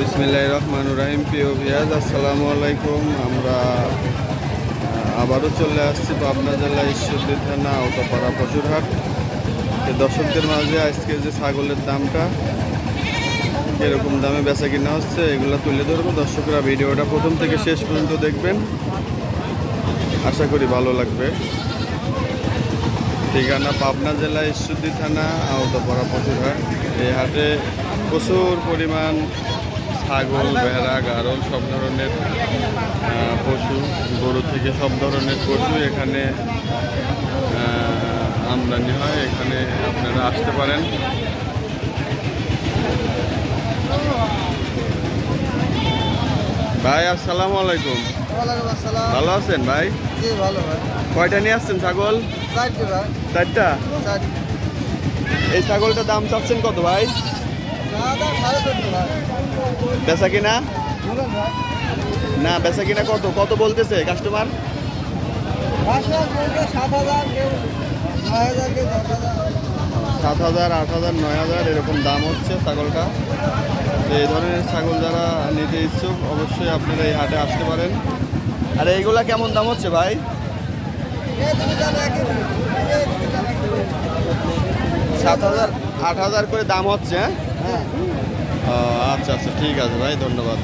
বিসমিল্লাহ রহমান রাহিম। প্রিয় ভিয়াজ, আসসালামু আলাইকুম। আমরা আবারও চলে আসছি পাবনা জেলা ঈশ্বরদী থানা আওতাপাড়া পশুরহাট। দর্শকদের মাঝে আজকে যে ছাগলের দামটা এরকম দামে বেচা কিনা হচ্ছে, এগুলো তুলে ধরবো। দর্শকরা ভিডিওটা প্রথম থেকে শেষ পর্যন্ত দেখবেন। আশা করি ভালো লাগবে। ঠিকানা পাবনা জেলা ঈশ্বরদী থানা, আওতাপাড়া পশুরহাট। এই হাটে প্রচুর পরিমাণ ছাগল ভেড়া গারল সব ধরনের পশু গরু থেকে সব ধরনের পশু এখানে আমদানি হয়। এখানে আপনারা আসতে পারেন। ভাই আসসালামু আলাইকুম। ভালো আছেন ভাই? কয়টা নিয়ে আসছেন ছাগল? চারটি চারটা? এই ছাগলটার দাম চাচ্ছেন কত ভাই। বেচা কিনা? না, বেচা কিনা কত? কত বলতেছে কাস্টমার সাত হাজার, আট হাজার, নয় হাজার, এরকম দাম হচ্ছে ছাগলটা। এই ধরনের ছাগল যারা নিতে ইচ্ছুক, অবশ্যই আপনারা এই হাটে আসতে পারেন। আর এইগুলা কেমন দাম হচ্ছে ভাই। সাত হাজার, আট হাজার করে দাম হচ্ছে হ্যাঁ? আচ্ছা আচ্ছা ঠিক আছে ভাই ধন্যবাদ।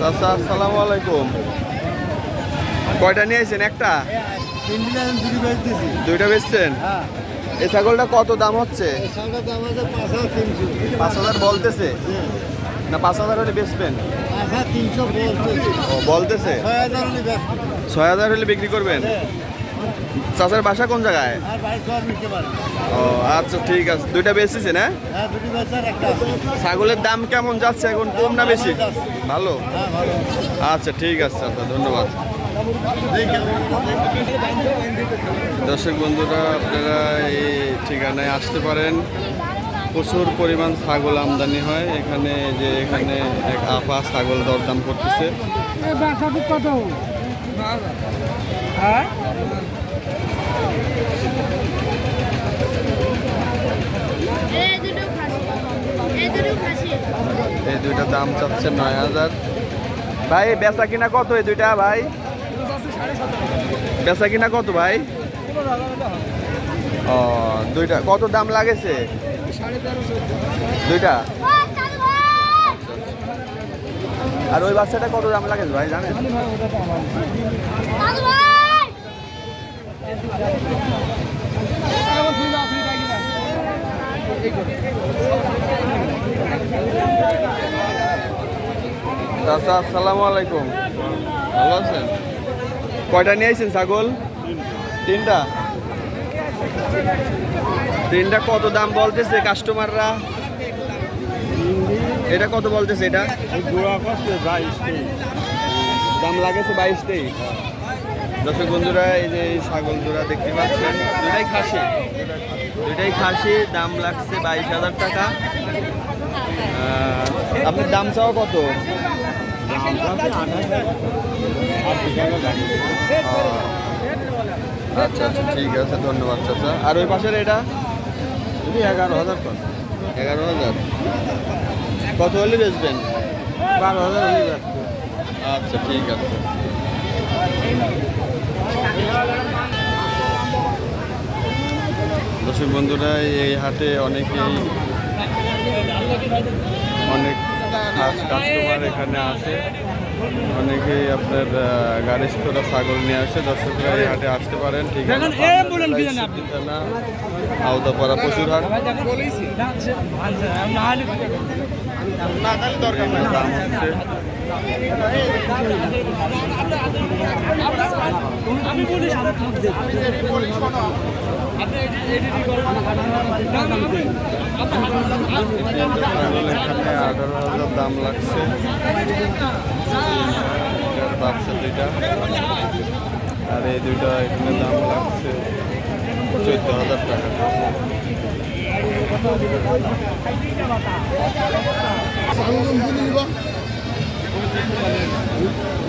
বাসাটা আসসালামু আলাইকুম। কয়টা একটা আমি দুটি বেচতেছি দুইটা বেচছেন? হ্যাঁ এই ছাগলটা কত দাম হচ্ছে? পাঁচ হাজার বলতেছে? না পাঁচ হাজার হলে বেচবেন? বলতেছি। ও বলতেছে? ছয় হাজার হলে ছয় হাজার হলে বিক্রি করবেন? চাচার বাসা কোন জায়গায়? ও আচ্ছা ঠিক আছে। দুইটা বেচেছেন হ্যাঁ হ্যাঁ দুটি বেচার একটা আছে। ছাগলের দাম কেমন যাচ্ছে এখন? কম না বেশি? ভালো হ্যাঁ আচ্ছা ঠিক আছে আচ্ছা ধন্যবাদ। দর্শক বন্ধুরা আপনারা এই ঠিকানায় আসতে পারেন। প্রচুর পরিমাণ ছাগল আমদানি হয়। এখানে যে এখানে এক আপা ছাগল দরদাম করতেছে। কত? হ্যাঁ এই দুটো খাসি এই দুটো খাসি এই দুইটা দাম চাচ্ছে নয় হাজার। ভাই, বেচা কিনা কত এই দুইটা, ভাই? বেচা কিনা কত, ভাই? ও, দুইটা। কত দাম লাগেছে? দুইটা? আর ওই বাচ্চাটা কত দাম লাগেছে, ভাই, জানেন? চাচা, আসসালামু আলাইকুম। ভালো আছেন? কয়টা নিয়ে আইছেন ছাগল? তিনটা। তিনটা কত দাম বলতেছে কাস্টমাররা এটা কত বলতেছে এটা? দাম লাগেছে বাইশ তেইশ। দর্শক বন্ধুরা, এই যে ছাগল জোড়া দেখতে পাচ্ছেন, দুটাই খাসি। দুটাই খাসি, দাম লাগছে বাইশ হাজার টাকা। আপনার দাম চাও কত? আচ্ছা আচ্ছা ঠিক আছে ধন্যবাদ চাচা। আর ওই পাশের এটা? এগারো হাজার কত এগারো হাজার। কত হলে বেচবেন? বারো হাজার হলে আচ্ছা ঠিক আছে। দর্শক বন্ধুরা এই হাটে অনেকেই অনেক কাস্টমার এখানে আসে। অনেকেই আপনার তোলা ছাগল নিয়ে আসে। দর্শকরা এই হাটে আসতে পারেন। ঠিক আছে আওদাপাড়া পশুর হাট দাম হচ্ছে। ছাগল দাম লাগছে বাচ্চা দুইটা আর এই দুইটা এখানে দাম লাগছে চোদ্দ হাজার টাকা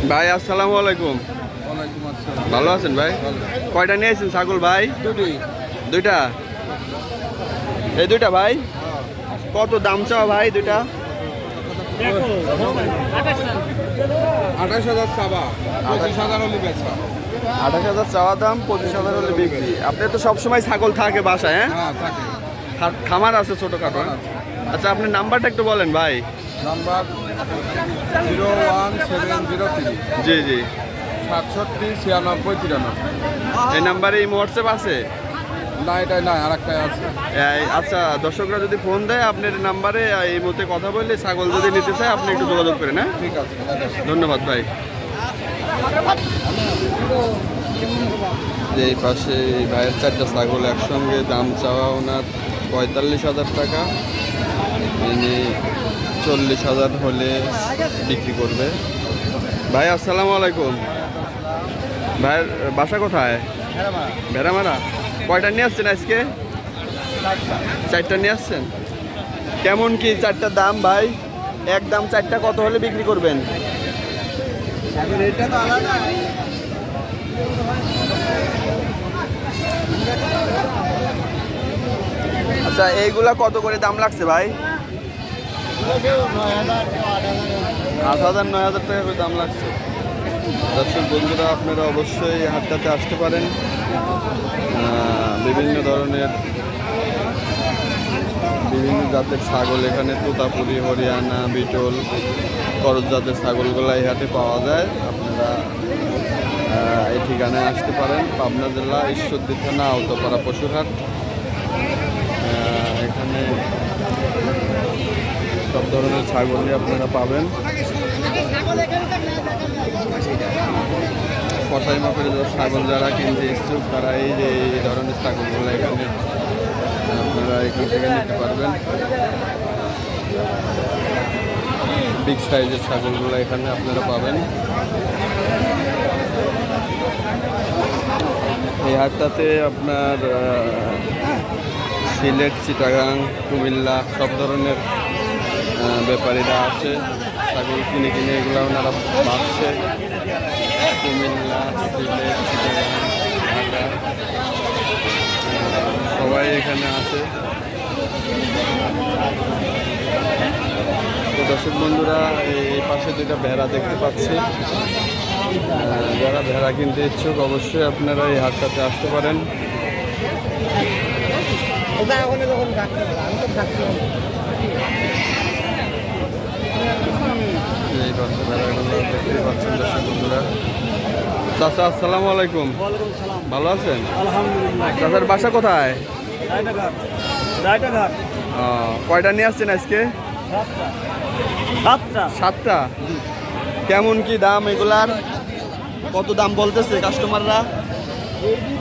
ভাই, আসসালামু আলাইকুম। ভালো আছেন ভাই? কয়টা নিয়ে আসছেন ছাগল ভাই? দুইটা? এই দুইটা ভাই? কত দাম চাও ভাই দুইটা? আঠাশ হাজার চাবা পঁচিশ হাজার হলে বেচা। আঠাশ হাজার চাওয়া দাম পঁচিশ হাজার হলে বিক্রি। আপনি তো সবসময় ছাগল থাকে বাসায় হ্যাঁ? হ্যাঁ খামার আছে ছোটোখাটো আচ্ছা আপনি নাম্বারটা একটু বলেন ভাই। Number zero one seven zero three. জি জি। সাতষট্টি ছিয়ানব্বই তিরানব্বই। এই নাম্বারে এই হোয়াটসঅ্যাপ আছে? না এটাই নাই আর একটাই আছে আচ্ছা দর্শকরা যদি ফোন দেয় আপনার নাম্বারে এই মুহূর্তে কথা বললে ছাগল যদি নিতে চায় আপনি একটু যোগাযোগ করেন হ্যাঁ? ঠিক আছে ধন্যবাদ ভাই। এই পাশে এই ভাইয়ের চারটা ছাগল একসঙ্গে দাম চাওয়া ওনার পঁয়তাল্লিশ হাজার টাকা। ইনি চল্লিশ হাজার হলে বিক্রি করবে। ভাই আসসালামু আলাইকুম। ভাইয়ের বাসা কোথায়? ভেড়ামারা। কয়টা নিয়ে আসছেন আজকে? চারটা। নিয়ে আসছেন? কেমন কি চারটার দাম ভাই? এক দাম চারটা কত হলে বিক্রি করবেন? আচ্ছা এইগুলা কত করে দাম লাগছে ভাই? আট হাজার নয় হাজার টাকা করে দাম লাগছে। দর্শক বন্ধুরা, আপনারা অবশ্যই হাটটাতে আসতে পারেন। বিভিন্ন ধরনের, বিভিন্ন জাতের ছাগল এখানে তোতাপুরি হরিয়ানা, বিটল করজ জাতের ছাগলগুলো এই হাটে পাওয়া যায়। আপনারা এই ঠিকানায় আসতে পারেন। পাবনা জেলা, ঈশ্বরদী থানা, আওতাপাড়া পশুরহাট এখানে সব ধরনের ছাগলই আপনারা পাবেন। কষাই মাপের ছাগল যারা কিনতে ইচ্ছুক তারা এই যে এই ধরনের ছাগলগুলো এখানে, আপনারা এখান থেকে নিতে পারবেন। বিগ সাইজের ছাগলগুলো এখানে আপনারা পাবেন। এই হাটটাতে আপনার সিলেট, চিটাগাং, কুমিল্লা, সব ধরনের ব্যাপারীরা আছে ছাগল কিনে কিনে এগুলো ওনারা বাঁচছে কুমিল্লা সিলেট চিটাগাং ঢাকা সবাই এখানে আছে। তো দর্শক বন্ধুরা এই পাশে দুইটা ভেড়া দেখতে পাচ্ছি। যারা ভেড়া কিনতে ইচ্ছুক অবশ্যই আপনারা এই হাটটাতে আসতে পারেন। এই পাশে ভেড়াগুলো দেখতে পাচ্ছেন দর্শক বন্ধুরা। চাচা আসসালামু আলাইকুম। ভালো আছেন? আলহামদুলিল্লাহ। চাচার বাসা কোথায়? কয়টা নিয়ে আসছেন আজকে? সাতটা। কেমন কি দাম এগুলার? কত দাম বলতেছে কাস্টমাররা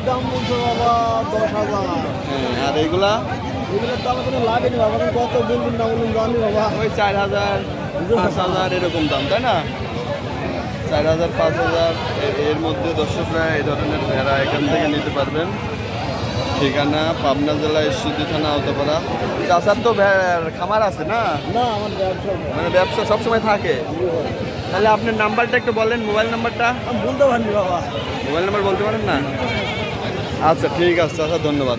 দাম বলছো বাবা দশ হাজার। হ্যাঁ, আর এগুলা? এগুলোর দাম কোনো লাগেনি বাবা। কত বলুন না বলুন জানি বাবা। ওই চার হাজার পাঁচ হাজার এরকম দাম তাই না? চার হাজার পাঁচ হাজার এর মধ্যে দর্শকরা এই ধরনের ভেড়া এখান থেকে নিতে পারবেন। ঠিকানা পাবনা জেলা ঈশ্বরদী থানা আওতাপাড়া। চাষার তো খামার আছে না? মানে ব্যবসা সবসময় থাকে? তাহলে আপনার নাম্বারটা একটু বলেন মোবাইল নাম্বারটা। বলতে পারেন বাবা। মোবাইল নাম্বার বলতে পারেন না? আচ্ছা ঠিক আছে চাচা ধন্যবাদ।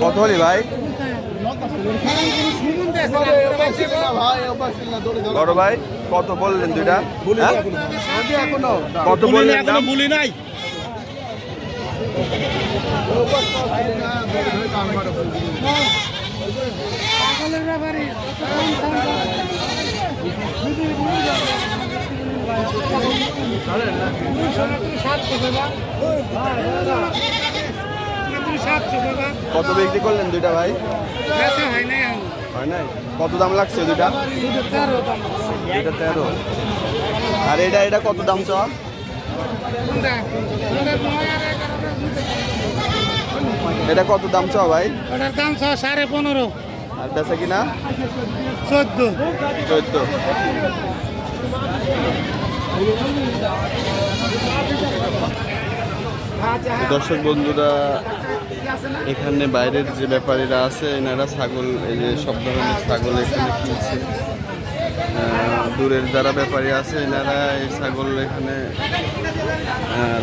কত হলি ভাই? বড় ভাই কত বললেন দুইটা? হ্যাঁ? কত বললেন বলি নাই। কত বিক্রি করলেন দুইটা ভাই? হয় নাই? কত দাম লাগছে দুটা এটা তেরো। আর এটা এটা কত দাম চ? এটা কত দাম চ ভাই? ওটার দাম ছ সাড়ে পনেরো আর বেচা কিনা? চোদ্দ। চোদ্দ। দর্শক বন্ধুরা, এখানে বাইরের যে ব্যাপারীরা আছে, এনারা ছাগল, এই যে সব ধরনের ছাগল এখানে কিনছে। দূরের যারা ব্যাপারী আছে, এনারা এই ছাগল এখানে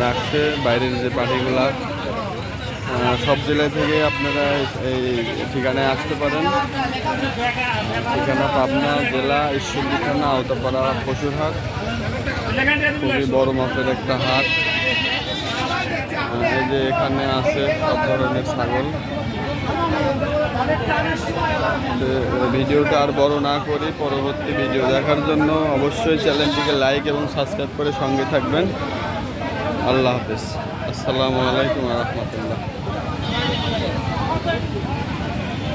রাখছে, বাইরের যে পার্টিগুলা সব জেলা থেকে আপনারা এই ঠিকানায় আসতে পারেন। ঠিকানা পাবনা জেলা ঈশ্বরদী থানা আওতাপাড়া পশুর হাট খুবই বড় মাপের একটা হাট। এই যে এখানে আছে সব ধরনের ছাগল। ভিডিওটা আর বড় না করি, পরবর্তী ভিডিও দেখার জন্য অবশ্যই চ্যানেলটিকে লাইক এবং সাবস্ক্রাইব করে সঙ্গে থাকবেন। আল্লাহ হাফেজ। আসসালামু আলাইকুম রহমতুল্লাহ।